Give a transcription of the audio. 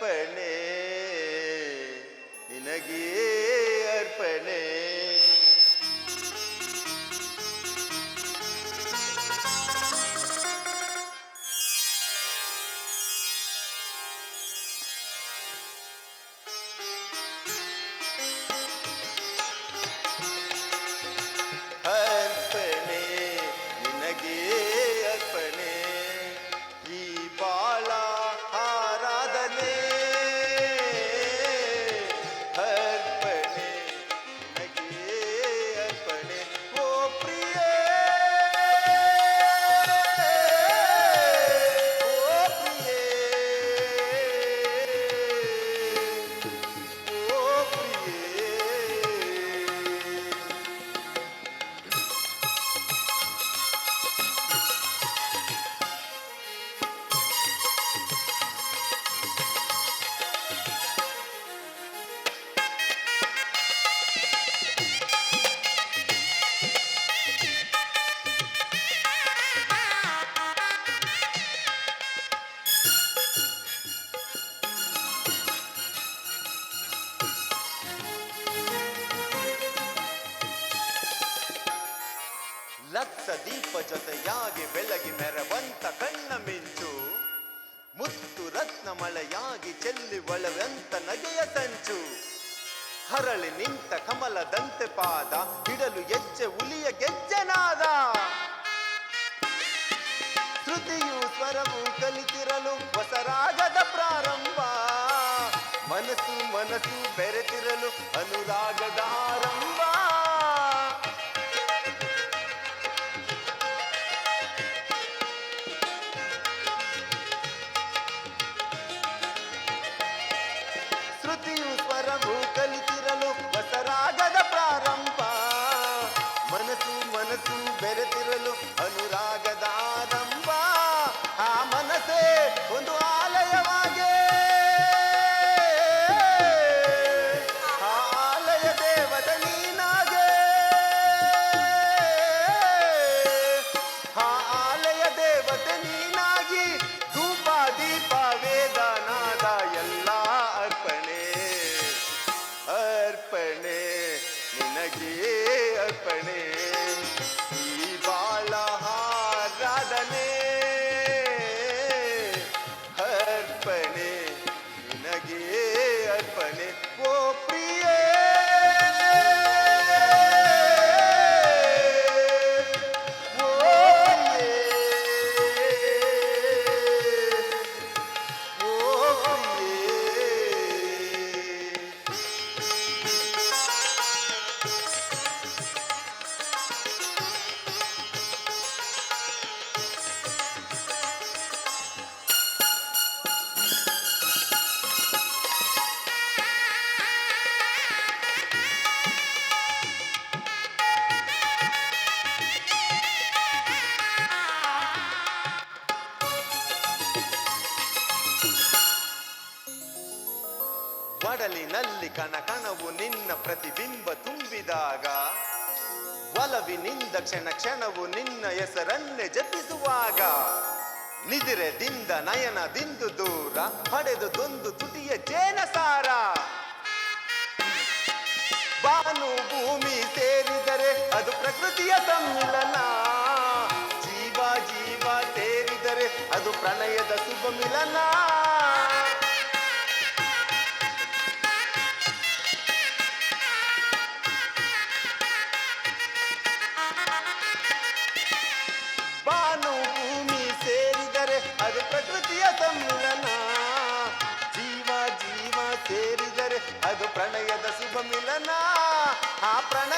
பணே ಲಕ್ಷ ದೀಪ ಜೊತೆಯಾಗಿ ಬೆಳಗಿ ಮೆರವಂತ ಕಣ್ಣ ಮಿಂಚು. ಮುತ್ತು ರತ್ನ ಮಳೆಯಾಗಿ ಚೆಲ್ಲಿ ಒಳವಂತ ನಗೆಯ ತಂಚು ಹರಳಿ ನಿಂತ ಕಮಲದಂತೆ ಪಾದ, ಹಿಡಲು ಹೆಜ್ಜೆ ಹುಲಿಯ ಗೆಜ್ಜೆನಾದ. ಶ್ರುತಿಯು ಸ್ವರವು ಕಲಿತಿರಲು ಹೊಸ ರಾಗದ ಪ್ರಾರಂಭ. ಮನಸ್ಸು ಮನಸ್ಸು ಬೆರೆತಿರಲು ಅನುರಾಗದ ಆರಂಭ. ಬೆರೆತಿರಲು ಅನುರಾಗದ ಒಡಲಿನಲ್ಲಿ ಕಣಕಣವು ನಿನ್ನ ಪ್ರತಿಬಿಂಬ ತುಂಬಿದಾಗ. ಒಲವಿನಿಂದ ಕ್ಷಣ ಕ್ಷಣವು ನಿನ್ನ ಹೆಸರನ್ನೇ ಜಪಿಸುವಾಗ. ನಿದಿರೆದಿಂದ ನಯನದಿಂದು ದೂರ ಪಡೆದುದೊಂದು ತುಟಿಯ ಜೇನಸಾರ ಬಾನು ಭೂಮಿ ಸೇರಿದರೆ ಅದು ಪ್ರಕೃತಿಯ ಸಮ್ಮಿಲನ. ಜೀವ ಜೀವ ಸೇರಿದರೆ ಅದು ಪ್ರಣಯದ ಶುಭ ಮಿಲನ ಕಾದು ಪ್ರಣಯದ ಶುಭ ಮಿಲನ ಆ ಪ್ರಣಯ